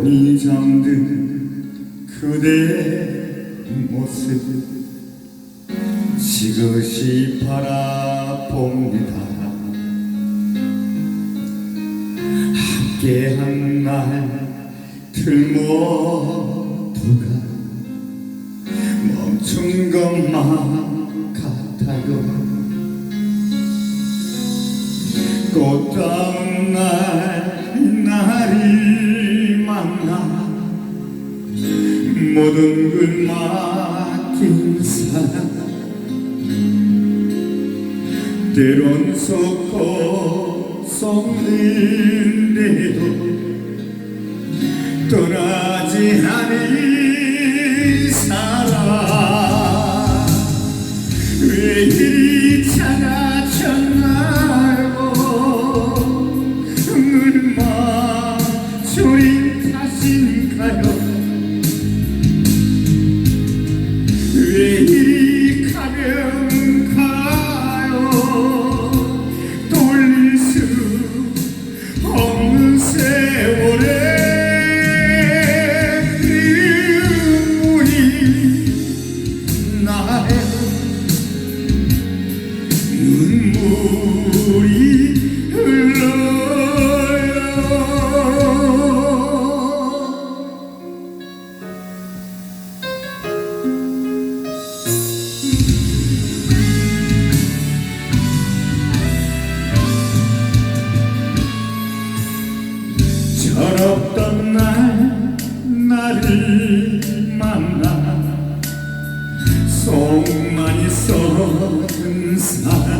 곤히 잠든 그대 모습 지그시 바라봅니다. 함께한 날들 모두가 멈춘 것만 같아요 꽃다운 날 나를 모든 걸 맡긴 사람. 때론 속고 속는데도 떠나지 않을 사람. 왜 이리 차가졌나 눈물이 흘러요 만나. 속만 있었던 사람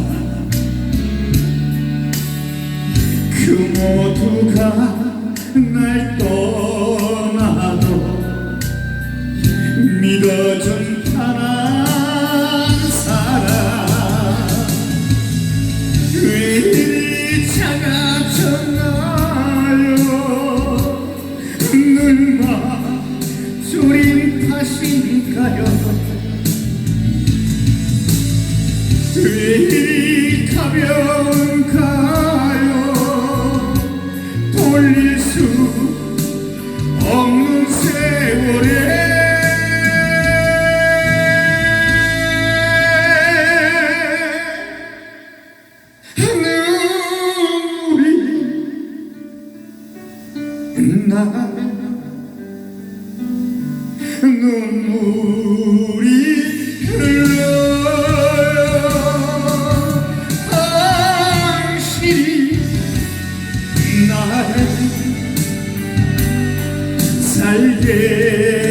그 모두가 날 떠나도 믿어준 단한 사람. 왜 이리 차가졌나요? 눈만 졸인 탓인가요? 왜 이리 가벼운가요 돌릴 수 없는 세월에 눈물이 나 눈물이 나를 살게